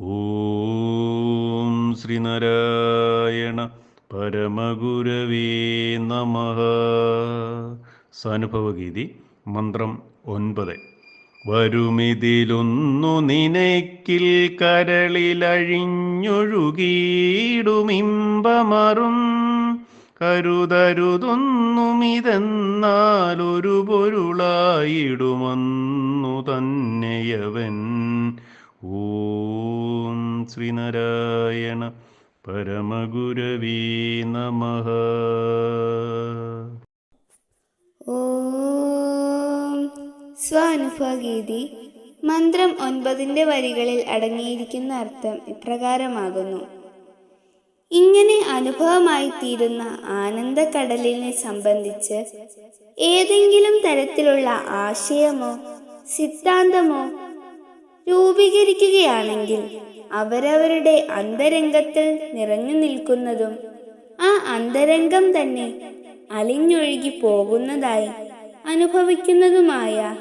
ഓം ശ്രീനാരായണ പരമഗുരവേ നമ. സാനുഭവഗീതി മന്ത്രം ഒൻപത്. വരുമിതിലൊന്നു നിനക്കിൽ കരളിലഴിഞ്ഞൊഴുകിയിടുമിമ്പമറും. കരുതരുതൊന്നുമിതെന്നാലൊരു പൊരുളായിടുമെന്നു തന്നെയവൻ. ഓം ശ്രീനാരായണ പരമഗുരവീ നമ. ഓം മന്ത്രം ഒൻപതിന്റെ വരികളിൽ അടങ്ങിയിരിക്കുന്ന അർത്ഥം ഇപ്രകാരമാകുന്നു. ഇങ്ങനെ അനുഭവമായി തീരുന്ന ആനന്ദക്കടലിനെ സംബന്ധിച്ച് ഏതെങ്കിലും തരത്തിലുള്ള ആശയമോ സിദ്ധാന്തമോ രൂപീകരിക്കുകയാണെങ്കിൽ അവരവരുടെ അന്തരംഗത്തിൽ നിറഞ്ഞു നിൽക്കുന്നതും ആ അന്തരംഗം തന്നെ അലിഞ്ഞൊഴുകി പോകുന്നതായി അനുഭവിക്കുന്നതുമായ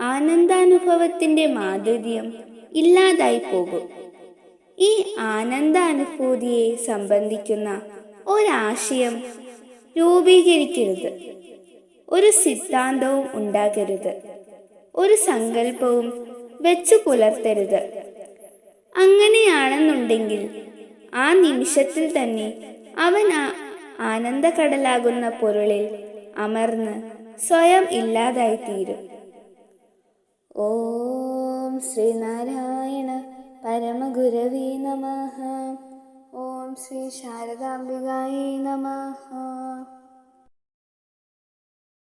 ആനന്ദാനുഭവത്തിന്റെ മാധുര്യം ഇല്ലാതായി പോകും. ഈ ആനന്ദാനുഭൂതിയെ സംബന്ധിക്കുന്ന ഒരാശയം രൂപീകരിക്കരുത്. ഒരു സിദ്ധാന്തവും ഉണ്ടാകരുത്. ഒരു സങ്കല്പവും വെച്ചു പുലർത്തരുത്. അങ്ങനെയാണെന്നുണ്ടെങ്കിൽ ആ നിമിഷത്തിൽ തന്നെ അവൻ ആ ആനന്ദക്കടലാകുന്ന പൊരുളിൽ അമർന്ന് സ്വയം ഇല്ലാതായിത്തീരും. ഓം ശ്രീനാരായണ പരമഗുരവീ നമ. ഓം ശ്രീ ശാരദാംബികായേ നമ.